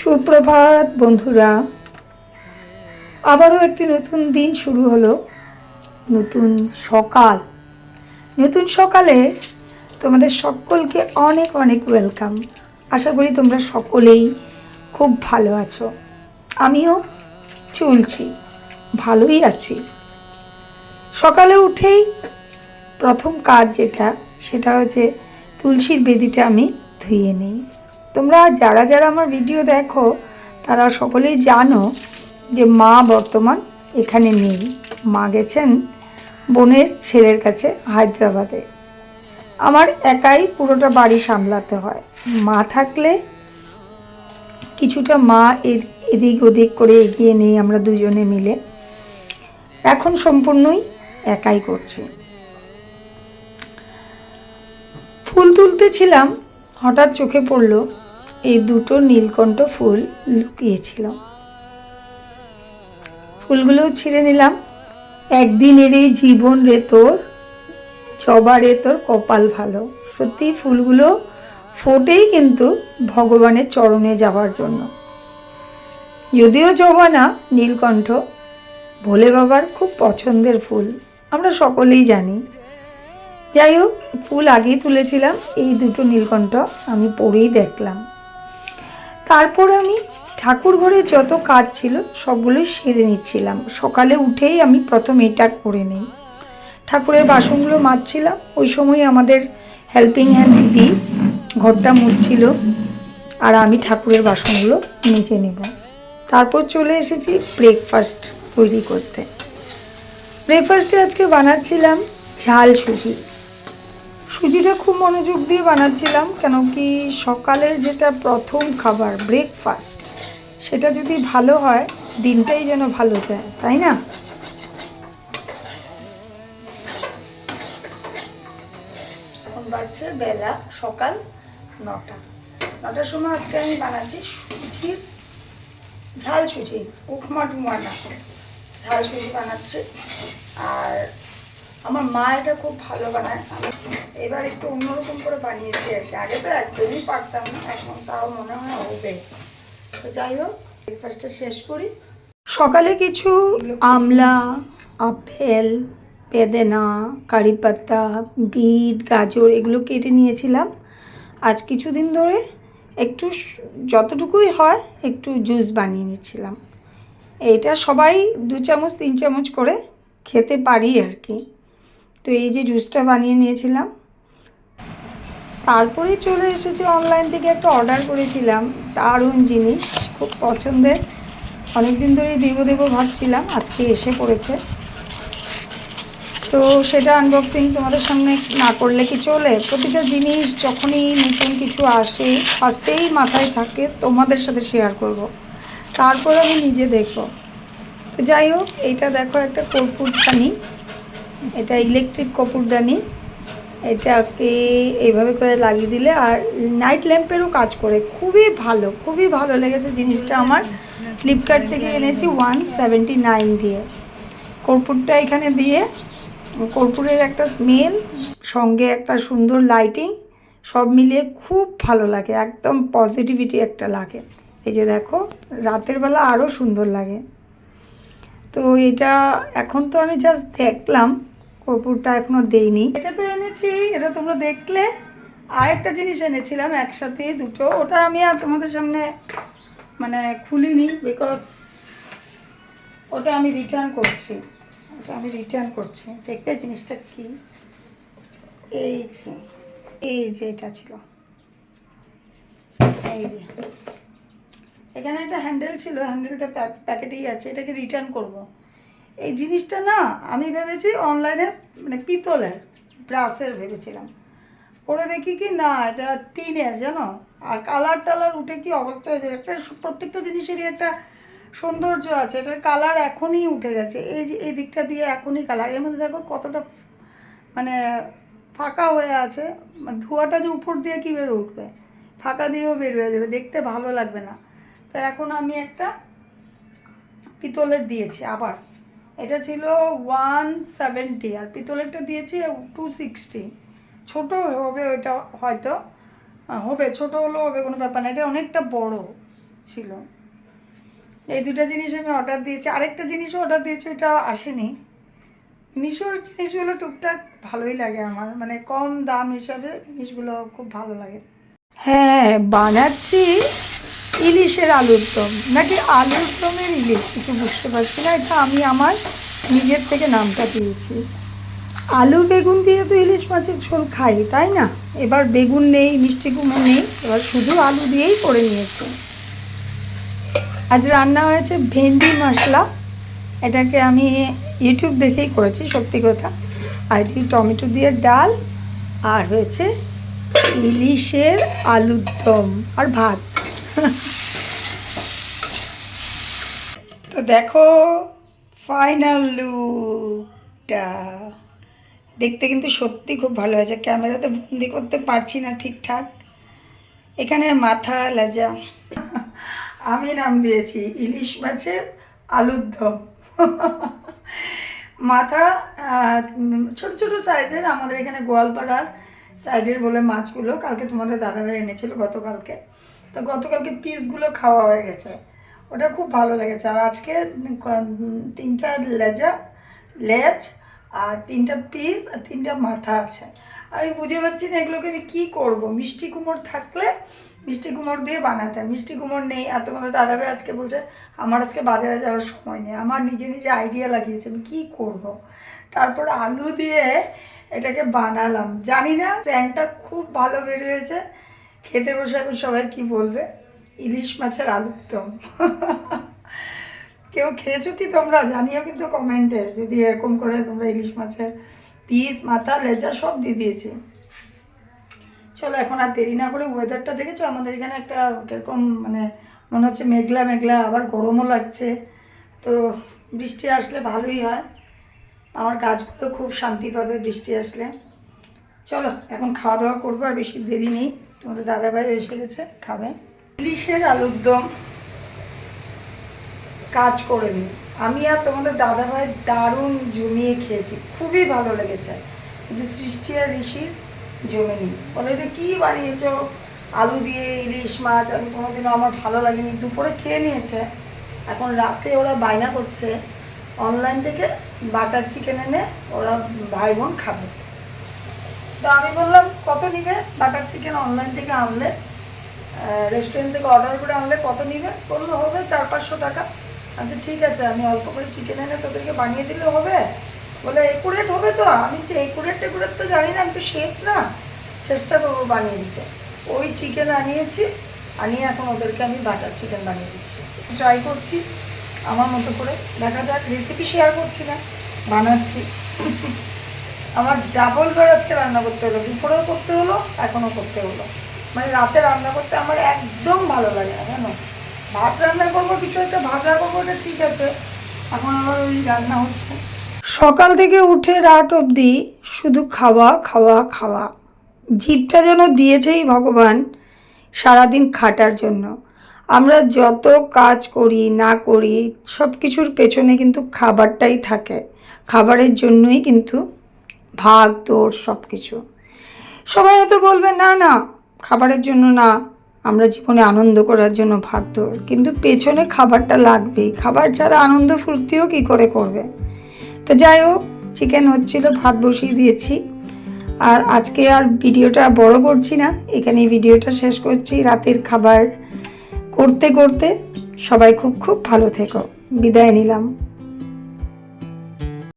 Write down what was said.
সুপ্রভাত, বন্ধুরা। আবারও একটি নতুন দিন শুরু হলো। নতুন সকাল। নতুন সকালে তোমাদের সকলকে অনেক অনেক ওয়েলকাম আশা করি তোমরা সকলেই খুব ভালো আছো। আমিও চলছি, ভালোই আছি। সকালে উঠেই প্রথম কাজ যেটা, সেটা হচ্ছে তুলসীর বেদিটা আমি ধুয়ে নিই। তোমরা যারা যারা আমার ভিডিও দেখো, তারা সকলেই জানো যে মা বর্তমান এখানে নেই। মা গেছেন বোনের ছেলের কাছে হায়দ্রাবাদে। আমার একাই পুরোটা বাড়ি সামলাতে হয়। মা থাকলে কিছুটা মা এদিক ওদিক করে এগিয়ে নেই আমরা দুজনে মিলে। এখন সম্পূর্ণই একাই করছি। ফুল তুলতেছিলাম, হঠাৎ চোখে পড়ল এই দুটো নীলকণ্ঠ ফুল লুকিয়েছিল ফুলগুলোও ছিঁড়ে নিলাম। একদিনের এই জীবন রে তোর, জবা রে তোর কপাল ভালো। সত্যি ফুলগুলো ফোটেই কিন্তু ভগবানের চরণে যাওয়ার জন্য। যদিও জবা না, নীলকণ্ঠ ভোলে বাবার খুব পছন্দের ফুল, আমরা সকলেই জানি। যাই হোক, ফুল আগেই তুলেছিলাম, এই দুটো নীলকণ্ঠ আমি পরেই দেখলাম। তারপর আমি ঠাকুর ঘরের যত কাজ ছিল সবগুলোই সেরে নিচ্ছিলাম। সকালে উঠেই আমি প্রথম এটা করে নিই। ঠাকুরের বাসনগুলো মাজছিলাম। ওই সময় আমাদের হেল্পিং হ্যান্ড দিদি ঘরটা মুছছিল আর আমি ঠাকুরের বাসনগুলো মেজে নেব। তারপর চলে এসেছি ব্রেকফাস্ট তৈরি করতে। ব্রেকফাস্টে আজকে বানাচ্ছিলাম ঝাল সুজি। সুজিটা খুব মনোযোগ দিয়ে বানাচ্ছিলাম, কেন কি সকালের যেটা প্রথম খাবার ব্রেকফাস্ট সেটা যদি ভালো হয়, দিনটাই যেন ভালো যায়, তাই না? বাজছে বেলা সকাল নটা। নটার সময় আজকে আমি বানাচ্ছি সুজির ঝাল সুজি, উপমা টুমা না, ঝাল সুজি বানাচ্ছি। আর আমার মা এটা খুব ভালো বানায়। আমি এবার একটু অন্যরকম করে বানিয়েছি আর কি। আগে তো একদমই পারতাম না এখন তাও মনে হয় হবে। তো যাই হোক ব্রেকফাস্টটা শেষ করি। সকালে কিছু আমলা আপেল বেদেনা কারি পাতা বিট গাজর এগুলো কেটে নিয়েছিলাম। আজ কিছুদিন ধরে একটু যতটুকুই হয় একটু জুস বানিয়ে নিচ্ছিলাম। এটা সবাই দু চামচ তিন চামচ করে খেতে পারি আর কি। তো এই যে জুসটা বানিয়ে নিয়েছিলাম, তারপরে চলে এসেছি অনলাইন থেকে একটা অর্ডার করেছিলাম, দারুণ জিনিস, খুব পছন্দের। অনেক দিন ধরেই দেবো দেবো ভাবছিলাম, আজকে এসে পড়েছে। তো সেটা আনবক্সিং তোমাদের সামনে না করলে কি চলে? প্রতিটা জিনিস যখনই নতুন কিছু আসে ফার্স্টেই মাথায় থাকে, তোমাদের সাথে শেয়ার করব। তারপর আমি নিজে দেখব। তো যাই হোক, এইটা দেখো একটা কর্পূরদানি এটা ইলেকট্রিক কপুরদানি। এটাকে এইভাবে করে লাগিয়ে দিলে আর নাইট ল্যাম্পেরও কাজ করে। খুবই ভালো খুবই ভালো লেগেছে জিনিসটা আমার। ফ্লিপকার্ট থেকে এনেছি ওয়ান সেভেন্টি নাইন দিয়ে। কর্পূরটা এখানে দিয়ে কর্পূরের একটা স্মেল সঙ্গে একটা সুন্দর লাইটিং সব মিলিয়ে খুব ভালো লাগে, একদম পজিটিভিটি একটা লাগে। এই যে দেখো, রাতের বেলা আরও সুন্দর লাগে। তো এটা এখন তো আমি জাস্ট দেখলাম। কর্পূরটা এখনও দেইনি। এটা তো এনেছি, এটা তোমরা দেখলে। আর একটা জিনিস এনেছিলাম একসাথে দুটো। ওটা আমি আর তোমাদের সামনে মানে খুলিনি বিকজ ওটা আমি রিটার্ন করছি। ওটা আমি রিটার্ন করছি। দেখবে জিনিসটা কি? এই যে এই যে এটা ছিল। এই যে। এখানে একটা হ্যান্ডেল ছিল হ্যান্ডেলটা প্যাকেটেই আছে। এটাকে রিটার্ন করব। এই জিনিসটা না, আমি ভেবেছি অনলাইনে মানে পিতলের ব্রাশের ভেবেছিলাম। পরে দেখি কি, না, এটা টিনের, জানো? আর কালার টালার উঠে কি অবস্থা হয়েছে? একটা প্রত্যেকটা জিনিসেরই একটা সৌন্দর্য আছে, এটার কালার এখনই উঠে গেছে। এই যে, এই দিকটা দিয়ে এখনই কালারের মধ্যে দেখো কতটা মানে ফাঁকা হয়ে আছে। মানে ধোঁয়াটা যে উপর দিয়ে কীভাবে উঠবে? ফাঁকা দিয়েও বের হয়ে যাবে, দেখতে ভালো লাগবে না। তো এখন আমি একটা পিতলের দিয়েছি, আবার। এটা ছিল ওয়ান সেভেন্টি আর পিতলেরটা দিয়েছি টু সিক্সটি ছোটো হবে ওইটা হয়তো হবে, ছোটো হলেও হবে, কোনো ব্যাপার না, এটা অনেকটা বড় ছিল। এই দুটো জিনিস আমি অর্ডার দিয়েছি। আরেকটা জিনিসও অর্ডার দিয়েছি, এটা আসেনি। মিশোর জিনিসগুলো টুকটাক ভালোই লাগে আমার মানে কম দাম হিসাবে জিনিসগুলো খুব ভালো লাগে। হ্যাঁ বানাচ্ছি। ইলিশের আলুর দম। নাকি আলুর দমের ইলিশ? কিছু বুঝতে পারছি না, এটা আমি আমার নিজের থেকে নামটা দিয়েছি। আলু বেগুন দিয়ে তো ইলিশ মাছের ঝোল খাই, তাই না? এবার বেগুন নেই, মিষ্টি কুমড়ো নেই, এবার শুধু আলু দিয়েই করে নিয়েছি। আজ রান্না হয়েছে ভেন্ডি মশলা। এটাকে আমি ইউটিউব দেখেই করেছি, সত্যি কথা। আর এদিকে টমেটো দিয়ে ডাল, আর হয়েছে ইলিশের আলুর দম, আর ভাত। তো দেখো ফাইনাল লুকটা দেখতে কিন্তু সত্যি খুব ভালো হয়েছে। ক্যামেরাতে বন্দি করতে পারছি না ঠিকঠাক। এখানে মাথা লেজা। আমি নাম দিয়েছি, ইলিশ মাছের আলুর দম। মাথা ছোট ছোট সাইজের আমাদের এখানে গোয়ালপাড়ার সাইডের বলে মাছগুলো। কালকে তোমাদের দাদাভাই এনেছিল গতকালকে। তো গতকালকে পিসগুলো খাওয়া হয়ে গেছে। ওটা খুব ভালো লেগেছে। আর আজকে তিনটা লেজা, লেজ আর তিনটা পিস আর তিনটা মাথা আছে। আমি বুঝে পাচ্ছি না এগুলোকে আমি কী করব। মিষ্টি কুমড় থাকলে মিষ্টি কুমড় দিয়ে বানাতে মিষ্টি কুমড় নেই। আর তোমাদের দাদাভাই আজকে বলছে, আমার আজকে বাজারে যাওয়ার সময় নেই। আমার নিজে নিজে আইডিয়া লাগিয়েছে। আমি কী করব? তারপর আলু দিয়ে এটাকে বানালাম। জানি না স্যানটা খুব ভালো বেরিয়েছে খেতে বসে এখন সবাই কি বলবে? ইলিশ মাছের আলুর দম কেউ খেয়েছো কি তোমরা? জানিও কিন্তু কমেন্টে, যদি এরকম করে তোমরা ইলিশ মাছের পিস, মাথা, লেজা সব দিয়ে দিয়েছি। চলো এখন আর দেরি না করে ওয়েদারটা দেখেছ? আমাদের এখানে একটা কীরকম মানে মনে হচ্ছে মেঘলা মেঘলা, আবার গরমও লাগছে। তো বৃষ্টি আসলে ভালোই হয়। আমার গাছগুলো খুব শান্তি পাবে বৃষ্টি আসলে। চলো, এখন খাওয়া দাওয়া করব আর বেশি দেরি নেই। তোমাদের দাদাভাই এসে গেছে, খাবে। ইলিশের আলুর দম কাজ করে নি। আমি আর তোমাদের দাদাভাই দারুণ জমিয়ে খেয়েছি, খুবই ভালো লেগেছে। কিন্তু সৃষ্টি আর ঋষির জমেনি। বলে যে কী বানিয়েছো? আলু দিয়ে ইলিশ মাছ, আমি কোনোদিনও আমার ভালো লাগেনি। দুপুরে খেয়ে নিয়েছে। এখন রাতে ওরা বায়না করছে, অনলাইন থেকে বাটার চিকেন এনে ওরা ভাই বোন খাবে। তো আমি বললাম, কত নিবে? বাটার চিকেন অনলাইন থেকে আনলে রেস্টুরেন্ট থেকে অর্ডার করে আনলে কত নিবে? বলল, হবে চার পাঁচশো টাকা। আচ্ছা ঠিক আছে, আমি অল্প করে চিকেন এনে তোদেরকে বানিয়ে দিলে হবে। বলে একুরেট হবে তো? আমি যে একুরেট টেকুরেট তো জানি না, আমি তো শেফ না। চেষ্টা করব বানিয়ে দিতে। ওই চিকেন আনিয়েছি, আনিয়ে এখন ওদেরকে আমি বাটার চিকেন বানিয়ে দিচ্ছি। ট্রাই করছি, আমার মতো করে। দেখা যাক রেসিপি শেয়ার করছি না, বানাচ্ছি। আমার ডাবল বার আজকে রান্না করতে হলো, দুপুরেও করতে হলো, এখনও করতে হলো। মানে রাতে রান্না করতে আমার একদম ভালো লাগে না, জানো? ভাত রান্না করব, কিছু একটা ভাজা করব, এটা ঠিক আছে। এখন আবার ওই রান্না হচ্ছে। সকাল থেকে উঠে রাত অবধি শুধু খাওয়া খাওয়া খাওয়া। জিভটা যেন দিয়েছেই ভগবান সারাদিন খাটার জন্য। আমরা যত কাজ করি, না করি সব কিছুর পেছনে কিন্তু খাবারটাই থাকে। খাবারের জন্যই কিন্তু ভাগ, দৌড় সব কিছু সবাই হয়তো বলবে, না না, খাবারের জন্য না। আমরা জীবনে আনন্দ করার জন্য ভাগ, দৌড়। কিন্তু পেছনে খাবারটা লাগবেই। খাবার ছাড়া আনন্দ ফুর্তিও কী করে করবে? তো যাই হোক চিকেন হচ্ছিল, ভাত বসিয়ে দিয়েছি। আর আজকে আর ভিডিওটা বড় করছি না। এখানে ভিডিওটা শেষ করছি। রাতের খাবার করতে করতে সবাই খুব খুব ভালো থেকো। বিদায় নিলাম।